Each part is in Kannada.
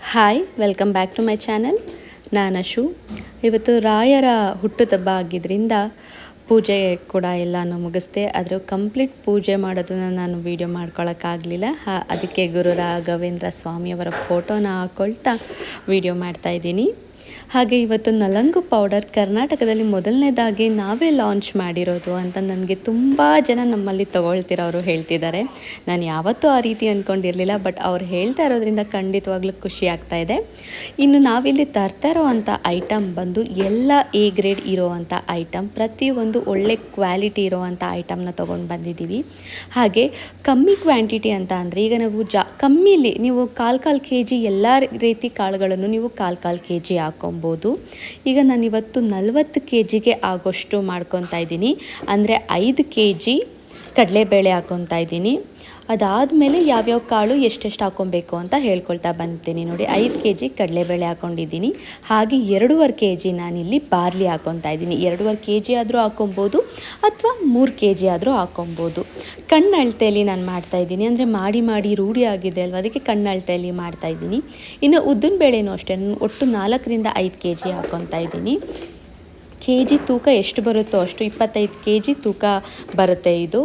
Hi welcome back to my channel ನಾನು ಅಶು. ಇವತ್ತು ರಾಯರ ಹುಟ್ಟುಹಬ್ಬ ಆಗಿದ್ದರಿಂದ ಪೂಜೆ ಕೂಡ ಎಲ್ಲನೂ ಮುಗಿಸ್ದೆ. ಅದರ ಕಂಪ್ಲೀಟ್ ಪೂಜೆ ಮಾಡೋದನ್ನ ನಾನು ವೀಡಿಯೋ ಮಾಡ್ಕೊಳ್ಳೋಕ್ಕಾಗಲಿಲ್ಲ ಅದಕ್ಕೆ ಗುರು ರಾಘವೇಂದ್ರ ಸ್ವಾಮಿಯವರ ಫೋಟೋನ ಹಾಕ್ಕೊಳ್ತಾ ವೀಡಿಯೋ ಮಾಡ್ತಾಯಿದ್ದೀನಿ ಹಾಗೆ ಇವತ್ತು ನಲಂಗು ಪೌಡರ್ ಕರ್ನಾಟಕದಲ್ಲಿ ಮೊದಲನೇದಾಗಿ ನಾವೇ ಲಾಂಚ್ ಮಾಡಿರೋದು ಅಂತ ನನಗೆ ತುಂಬ ಜನ ನಮ್ಮಲ್ಲಿ ತಗೊಳ್ತಿರೋರು ಹೇಳ್ತಿದ್ದಾರೆ. ನಾನು ಯಾವತ್ತೂ ಆ ರೀತಿ ಅಂದ್ಕೊಂಡಿರಲಿಲ್ಲ ಬಟ್ ಅವ್ರು ಹೇಳ್ತಾ ಇರೋದ್ರಿಂದ ಖಂಡಿತವಾಗ್ಲೂ ಖುಷಿ ಆಗ್ತಾ ಇದೆ. ಇನ್ನು ನಾವಿಲ್ಲಿ ತರ್ತಾ ಇರೋ ಅಂಥ ಐಟಮ್ ಬಂದು ಎಲ್ಲ ಎ ಗ್ರೇಡ್ ಇರೋವಂಥ ಐಟಮ್ ಪ್ರತಿಯೊಂದು ಒಳ್ಳೆ ಕ್ವಾಲಿಟಿ ಇರೋ ಅಂಥ ಐಟಮ್ನ ತೊಗೊಂಡು ಬಂದಿದ್ದೀವಿ. ಹಾಗೆ ಕಮ್ಮಿ ಕ್ವಾಂಟಿಟಿ ಅಂತ ಅಂದರೆ ಈಗ ನಾವು ಜಾ, ಕಮ್ಮಿಲಿ ನೀವು ಕಾಲು ಕಾಲು ಕೆ ಜಿ ಎಲ್ಲ ರೀತಿ ಕಾಳುಗಳನ್ನು ನೀವು ಕಾಲು ಕಾಲು ಕೆ ಜಿ ಹಾಕೊಬೋದು ಈಗ ನಾನು ಇವತ್ತು ನಲ್ವತ್ತು ಕೆ ಜಿಗೆ ಆಗೋಷ್ಟು ಮಾಡ್ಕೊತಾ ಇದ್ದೀನಿ. ಅಂದರೆ ಐದು ಕೆ ಜಿ ಕಡಲೆಬೇಳೆ ಹಾಕೊತಾ ಇದ್ದೀನಿ. ಅದಾದಮೇಲೆ ಯಾವ್ಯಾವ ಕಾಳು ಎಷ್ಟೆಷ್ಟು ಹಾಕೊಬೇಕು ಅಂತ ಹೇಳ್ಕೊಳ್ತಾ ಬಂದಿದ್ದೀನಿ. ನೋಡಿ, ಐದು ಕೆ ಜಿ ಕಡಲೆಬೇಳೆ ಹಾಕ್ಕೊಂಡಿದ್ದೀನಿ. ಹಾಗೆ ಎರಡೂವರೆ ಕೆ ಜಿ ನಾನಿಲ್ಲಿ ಬಾರ್ಲಿ ಹಾಕ್ಕೊತಾ ಇದ್ದೀನಿ. ಎರಡೂವರೆ ಕೆ ಜಿ ಆದರೂ ಹಾಕೊಬೋದು ಅಥವಾ ಮೂರು ಕೆ ಜಿ ಆದರೂ ಹಾಕೊಬೋದು ಕಣ್ಣು ಅಳತೆಯಲ್ಲಿ ನಾನು ಮಾಡ್ತಾಯಿದ್ದೀನಿ ಅಂದರೆ ಮಾಡಿ ಮಾಡಿ ರೂಢಿ ಆಗಿದೆ ಅಲ್ವ? ಅದಕ್ಕೆ ಕಣ್ಣಳ್ತೆಯಲ್ಲಿ ಮಾಡ್ತಾ ಮಾಡ್ತಾಯಿದ್ದೀನಿ ಇನ್ನು ಉದ್ದಿನ ಬೇಳೆನೂ ಅಷ್ಟೇ. ಒಟ್ಟು ನಾಲ್ಕರಿಂದ ಐದು ಕೆ ಜಿ ಹಾಕೊತಾ ಇದ್ದೀನಿ. ಕೆ ಜಿ ತೂಕ ಎಷ್ಟು ಬರುತ್ತೋ ಅಷ್ಟು ಇಪ್ಪತ್ತೈದು ಕೆ ಜಿ ತೂಕ ಬರುತ್ತೆ ಇದು.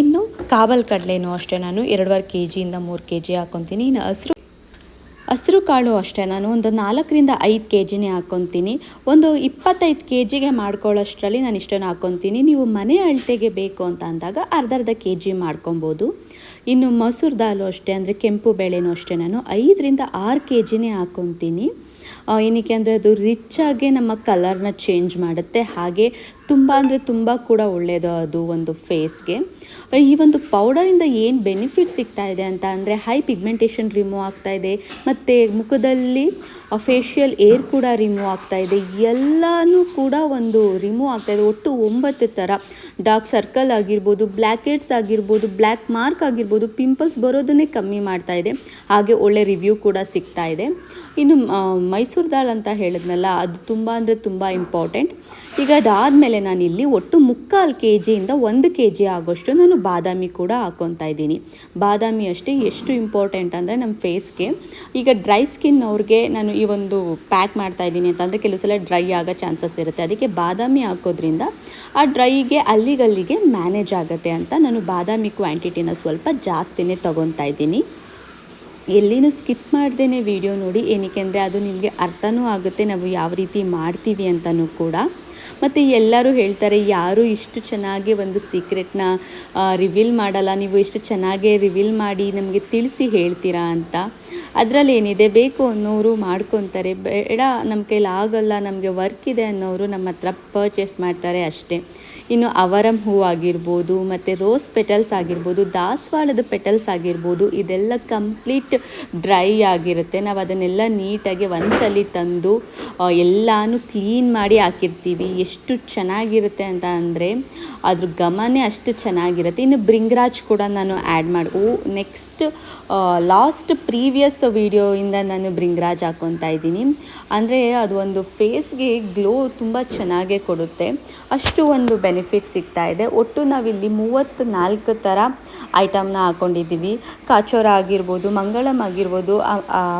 ಇನ್ನು ಕಾಬಲ್ ಕಡಲೆನೂ ಅಷ್ಟೇ. ನಾನು ಎರಡೂವರೆ ಕೆ ಜಿಯಿಂದ ಮೂರು ಕೆ ಜಿ ಹಾಕೊತೀನಿ. ಇನ್ನು ಹಸಿರು ಹಸಿರು ಕಾಳು ಅಷ್ಟೇ. ನಾನು ಒಂದು ನಾಲ್ಕರಿಂದ ಐದು ಕೆ ಜಿನೇ ಹಾಕ್ಕೊತೀನಿ ಒಂದು ಇಪ್ಪತ್ತೈದು ಕೆ ಜಿಗೆ ಮಾಡ್ಕೊಳ್ಳೋಷ್ಟರಲ್ಲಿ ನಾನು ಇಷ್ಟನ್ನು ಹಾಕ್ಕೊತೀನಿ ನೀವು ಮನೆ ಅಳತೆಗೆ ಬೇಕು ಅಂತ ಅಂದಾಗ ಅರ್ಧ ಅರ್ಧ ಕೆ ಜಿ ಮಾಡ್ಕೊಬೋದು. ಇನ್ನು ಮೊಸರು ದಾಲು ಅಷ್ಟೇ, ಅಂದರೆ ಕೆಂಪು ಬೇಳೆನೂ ಅಷ್ಟೇ. ನಾನು ಐದರಿಂದ ಆರು ಕೆ ಜಿನೇ ಹಾಕೊತೀನಿ ಏನಕ್ಕೆ ಅಂದರೆ ಅದು ರಿಚ್ಚಾಗೆ ನಮ್ಮ ಕಲರ್ನ ಚೇಂಜ್ ಮಾಡುತ್ತೆ. ಹಾಗೆ ತುಂಬ ಅಂದರೆ ತುಂಬ ಕೂಡ ಒಳ್ಳೆಯದು ಅದು ಒಂದು ಫೇಸ್ಗೆ. ಈ ಒಂದು ಪೌಡರಿಂದ ಏನು ಬೆನಿಫಿಟ್ ಸಿಗ್ತಾ ಇದೆ ಅಂತ ಅಂದರೆ ಹೈ ಪಿಗ್ಮೆಂಟೇಷನ್ ರಿಮೂವ್ ಆಗ್ತಾ ಇದೆ, ಮತ್ತು ಮುಖದಲ್ಲಿ ಫೇಶಿಯಲ್ ಏರ್ ಕೂಡ ರಿಮೂವ್ ಆಗ್ತಾ ಇದೆ, ಎಲ್ಲನೂ ಕೂಡ ಒಂದು ರಿಮೂವ್ ಆಗ್ತಾ ಇದೆ. ಒಟ್ಟು ಒಂಬತ್ತು ಥರ. ಡಾರ್ಕ್ ಸರ್ಕಲ್ ಆಗಿರ್ಬೋದು, ಬ್ಲ್ಯಾಕ್ ಹೆಡ್ಸ್ ಆಗಿರ್ಬೋದು, ಬ್ಲ್ಯಾಕ್ ಮಾರ್ಕ್ ಆಗಿರ್ಬೋದು, ಪಿಂಪಲ್ಸ್ ಬರೋದನ್ನೇ ಕಮ್ಮಿ ಮಾಡ್ತಾ ಇದೆ. ಹಾಗೆ ಒಳ್ಳೆ ರಿವ್ಯೂ ಕೂಡ ಸಿಗ್ತಾ ಇದೆ. ಇನ್ನು ಮೈಸೂರು ದಾಲ್ ಅಂತ ಹೇಳಿದ್ನಲ್ಲ, ಅದು ತುಂಬ ಅಂದರೆ ತುಂಬ ಇಂಪಾರ್ಟೆಂಟ್. ಈಗ ಅದಾದಮೇಲೆ ನಾನಿಲ್ಲಿ ಒಟ್ಟು ಮುಕ್ಕಾಲು ಕೆ ಜಿಯಿಂದ ಒಂದು ಕೆ ಜಿ ಆಗೋಷ್ಟು ನಾನು ಬಾದಾಮಿ ಕೂಡ ಹಾಕ್ಕೊತಾ ಇದ್ದೀನಿ. ಬಾದಾಮಿ ಅಷ್ಟೇ ಎಷ್ಟು ಇಂಪಾರ್ಟೆಂಟ್ ಅಂದರೆ ನಮ್ಮ ಫೇಸ್ಗೆ ಈಗ ಡ್ರೈ ಸ್ಕಿನ್ ಅವ್ರಿಗೆ ನಾನು ಈ ಒಂದು ಪ್ಯಾಕ್ ಮಾಡ್ತಾ ಇದ್ದೀನಿ ಅಂತಂದರೆ ಕೆಲವು ಸಲ ಡ್ರೈ ಆಗೋ ಚಾನ್ಸಸ್ ಇರುತ್ತೆ. ಅದಕ್ಕೆ ಬಾದಾಮಿ ಹಾಕೋದ್ರಿಂದ ಆ ಡ್ರೈಗೆ ಅಲ್ಲಿಗಲ್ಲಿಗೆ ಮ್ಯಾನೇಜ್ ಆಗುತ್ತೆ ಅಂತ ನಾನು ಬಾದಾಮಿ ಕ್ವಾಂಟಿಟಿನ ಸ್ವಲ್ಪ ಜಾಸ್ತಿನೇ ತೊಗೊತಾ ಇದ್ದೀನಿ. ಎಲ್ಲಿನೂ ಸ್ಕಿಪ್ ಮಾಡ್ದೇ ವಿಡಿಯೋ ನೋಡಿ ಏನಕ್ಕೆ ಅಂದರೆ ಅದು ನಿಮಗೆ ಅರ್ಥನೂ ಆಗುತ್ತೆ, ನಾವು ಯಾವ ರೀತಿ ಮಾಡ್ತೀವಿ ಅಂತಲೂ ಕೂಡ. ಮತ್ತು ಎಲ್ಲರೂ ಹೇಳ್ತಾರೆ, ಯಾರು ಇಷ್ಟು ಚೆನ್ನಾಗಿ ಒಂದು ಸೀಕ್ರೆಟ್ನ ರಿವೀಲ್ ಮಾಡಲ್ಲ, ನೀವು ಇಷ್ಟು ಚೆನ್ನಾಗೇ ರಿವೀಲ್ ಮಾಡಿ ನಮಗೆ ತಿಳಿಸಿ ಹೇಳ್ತೀರಾ ಅಂತ. ಅದರಲ್ಲಿ ಏನಿದೆ ಬೇಕು ಅನ್ನೋರು ಮಾಡ್ಕೊತಾರೆ. ಬೇಡ ನಮ್ಮ ಕೈಲಿ ಆಗೋಲ್ಲ, ನಮಗೆ ವರ್ಕ್ ಇದೆ ಅನ್ನೋರು ನಮ್ಮ ಹತ್ರ ಪರ್ಚೇಸ್ ಮಾಡ್ತಾರೆ ಅಷ್ಟೇ. ಇನ್ನು ಅವರಂ ಹೂ ಆಗಿರ್ಬೋದು, ಮತ್ತು ರೋಸ್ ಪೆಟಲ್ಸ್ ಆಗಿರ್ಬೋದು, ದಾಸವಾಳದ ಪೆಟಲ್ಸ್ ಆಗಿರ್ಬೋದು, ಇದೆಲ್ಲ ಕಂಪ್ಲೀಟ್ ಡ್ರೈ ಆಗಿರುತ್ತೆ. ನಾವು ಅದನ್ನೆಲ್ಲ ನೀಟಾಗಿ ಒಂದ್ಸಲಿ ತಂದು ಎಲ್ಲನೂ ಕ್ಲೀನ್ ಮಾಡಿ ಹಾಕಿರ್ತೀವಿ. ಎಷ್ಟು ಚೆನ್ನಾಗಿರುತ್ತೆ ಅಂತ ಅಂದರೆ, ಅದ್ರ ಗಮನೇ ಅಷ್ಟು ಚೆನ್ನಾಗಿರುತ್ತೆ. ಇನ್ನು ಬ್ರಿಂಗ್ರಾಜ್ ಕೂಡ ನಾನು ಆ್ಯಡ್ ಮಾಡಿ, ಓ ನೆಕ್ಸ್ಟ್ ಲಾಸ್ಟ್ ಪ್ರೀವಿಯಸ್ ವೀಡಿಯೋಯಿಂದ ನಾನು ಬ್ರಿಂಗ್ರಾಜ್ ಹಾಕ್ಕೊತಾ ಇದ್ದೀನಿ. ಅಂದರೆ ಅದು ಒಂದು ಫೇಸ್ಗೆ ಗ್ಲೋ ತುಂಬ ಚೆನ್ನಾಗೇ ಕೊಡುತ್ತೆ. ಅಷ್ಟು ಒಂದು ಬೆನಿಫಿಟ್ ಸಿಗ್ತಾ ಇದೆ. ಒಟ್ಟು ನಾವಿಲ್ಲಿ ಮೂವತ್ತು ನಾಲ್ಕು ಥರ ಐಟಮ್ನ ಹಾಕ್ಕೊಂಡಿದ್ದೀವಿ ಕಾಚೋರ ಆಗಿರ್ಬೋದು, ಮಂಗಳಂ ಆಗಿರ್ಬೋದು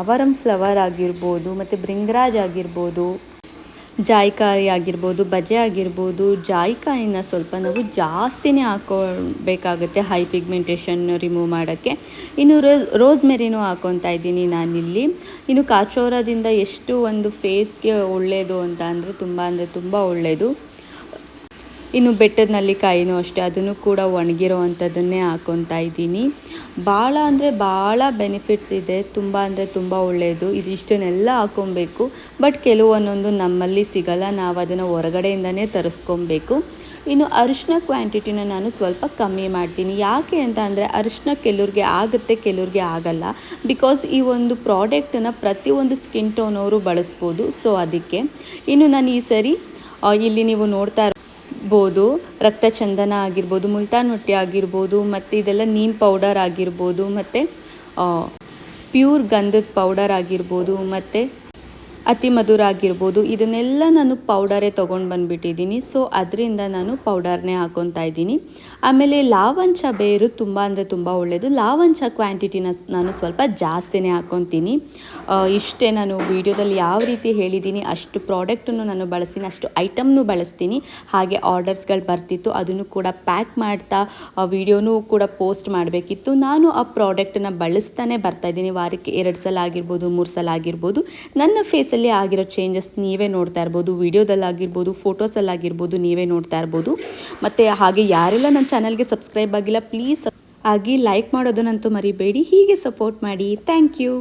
ಅವರಂ ಫ್ಲವರ್ ಆಗಿರ್ಬೋದು, ಮತ್ತು ಬ್ರಿಂಗ್ರಾಜ್ ಆಗಿರ್ಬೋದು. ಜಾಯಿಕಾಯಿ ಆಗಿರ್ಬೋದು, ಬಜೆ ಆಗಿರ್ಬೋದು ಜಾಯಿಕಾಯಿನ ಸ್ವಲ್ಪ ನಾವು ಜಾಸ್ತಿನೇ ಹಾಕ್ಕೊಳ್ಬೇಕಾಗುತ್ತೆ ಹೈ ಪಿಗ್ಮೆಂಟೇಷನ್ ರಿಮೂವ್ ಮಾಡೋಕ್ಕೆ. ಇನ್ನು ರೋಸ್ ಮೆರಿನೂ ಹಾಕ್ಕೊತಾ ಇದ್ದೀನಿ ನಾನಿಲ್ಲಿ. ಇನ್ನು ಕಾಚೋರದಿಂದ ಎಷ್ಟು ಒಂದು ಫೇಸ್ಗೆ ಒಳ್ಳೆಯದು ಅಂತ ಅಂದರೆ ತುಂಬ ಅಂದರೆ ತುಂಬ ಒಳ್ಳೆಯದು ಇನ್ನು ಬೆಟ್ಟದ ನಲ್ಲಿಕಾಯಿನೂ ಅಷ್ಟೇ, ಅದನ್ನು ಕೂಡ ಒಣಗಿರೋ ಅಂಥದ್ದನ್ನೇ ಇದ್ದೀನಿ. ಭಾಳ ಅಂದರೆ ಭಾಳ ಬೆನಿಫಿಟ್ಸ್ ಇದೆ, ತುಂಬ ಅಂದರೆ ತುಂಬ ಒಳ್ಳೆಯದು ಇದಿಷ್ಟನ್ನೆಲ್ಲ ಹಾಕ್ಕೊಬೇಕು ಬಟ್ ಕೆಲವೊಂದೊಂದು ನಮ್ಮಲ್ಲಿ ಸಿಗಲ್ಲ, ನಾವು ಅದನ್ನು ಹೊರಗಡೆಯಿಂದನೇ ತರಿಸ್ಕೊಬೇಕು. ಇನ್ನು ಅರಿಶಿನ ಕ್ವಾಂಟಿಟಿನ ನಾನು ಸ್ವಲ್ಪ ಕಮ್ಮಿ ಮಾಡ್ತೀನಿ. ಯಾಕೆ ಅಂತ ಅಂದರೆ ಅರಿಶಿನ ಕೆಲವ್ರಿಗೆ ಆಗುತ್ತೆ, ಕೆಲವ್ರಿಗೆ ಆಗಲ್ಲ. ಬಿಕಾಸ್ ಈ ಒಂದು ಪ್ರಾಡಕ್ಟನ್ನು ಪ್ರತಿಯೊಂದು ಸ್ಕಿನ್ ಟೋನವರು ಬಳಸ್ಬೋದು ಸೊ ಅದಕ್ಕೆ. ಇನ್ನು ನಾನು ಈ ಸರಿ ಇಲ್ಲಿ ನೀವು ನೋಡ್ತಾ ಬೋದು ರಕ್ತ ಚಂದನ ಆಗಿರ್ಬೋದು ಮುಲ್ತಾನ್ ಹೊಟ್ಟೆ ಆಗಿರ್ಬೋದು, ಮತ್ತು ಇದೆಲ್ಲ ನೀಮ್ ಪೌಡರ್ ಆಗಿರ್ಬೋದು, ಮತ್ತು ಪ್ಯೂರ್ ಗಂಧದ ಪೌಡರ್ ಆಗಿರ್ಬೋದು, ಮತ್ತು ಅತಿ ಮಧುರ ಆಗಿರ್ಬೋದು. ಇದನ್ನೆಲ್ಲ ನಾನು ಪೌಡರೇ ತೊಗೊಂಡು ಬಂದುಬಿಟ್ಟಿದ್ದೀನಿ. ಸೊ ಅದರಿಂದ ನಾನು ಪೌಡರ್ನೇ ಹಾಕೊತಾ ಇದ್ದೀನಿ. ಆಮೇಲೆ ಲಾವಂಚ ಬೇರು ತುಂಬ ಅಂದರೆ ತುಂಬ ಒಳ್ಳೆಯದು ಲಾವಂಚ ಕ್ವಾಂಟಿಟಿನ ನಾನು ಸ್ವಲ್ಪ ಜಾಸ್ತಿನೇ ಹಾಕ್ಕೊತೀನಿ ಇಷ್ಟೇ ನಾನು ವಿಡಿಯೋದಲ್ಲಿ ಯಾವ ರೀತಿ ಹೇಳಿದ್ದೀನಿ, ಅಷ್ಟು ಪ್ರಾಡಕ್ಟನ್ನು ನಾನು ಬಳಸ್ತೀನಿ, ಅಷ್ಟು ಐಟಮ್ನು ಬಳಸ್ತೀನಿ. ಹಾಗೆ ಆರ್ಡರ್ಸ್ಗಳು ಬರ್ತಿತ್ತು, ಅದನ್ನು ಕೂಡ ಪ್ಯಾಕ್ ಮಾಡ್ತಾ ವಿಡಿಯೋನೂ ಕೂಡ ಪೋಸ್ಟ್ ಮಾಡಬೇಕಿತ್ತು. ನಾನು ಆ ಪ್ರಾಡಕ್ಟನ್ನು ಬಳಸ್ತಾನೆ ಬರ್ತಾ ಇದ್ದೀನಿ. ವಾರಕ್ಕೆ ಎರಡು ಸಲ ಆಗಿರ್ಬೋದು, ಮೂರು ಸಲ ಆಗಿರ್ಬೋದು. ನನ್ನ ಫೇಸಲ್ಲಿ ಆಗಿರೋ ಚೇಂಜಸ್ ನೀವೇ ನೋಡ್ತಾ ಇರ್ಬೋದು, ವಿಡಿಯೋದಲ್ಲಾಗಿರ್ಬೋದು ಫೋಟೋಸಲ್ಲಾಗಿರ್ಬೋದು ನೀವೇ ನೋಡ್ತಾ ಇರ್ಬೋದು. ಮತ್ತು ಹಾಗೆ ಯಾರೆಲ್ಲ ನನ್ನ ಚಾನಲ್ಗೆ ಸಬ್ಸ್ಕ್ರೈಬ್ ಆಗಿಲ್ಲ ಪ್ಲೀಸ್ ಆಗಿ ಲೈಕ್ ಮಾಡೋದನ್ನಂತೂ ಮರಿಬೇಡಿ. ಹೀಗೆ ಸಪೋರ್ಟ್ ಮಾಡಿ. Thank you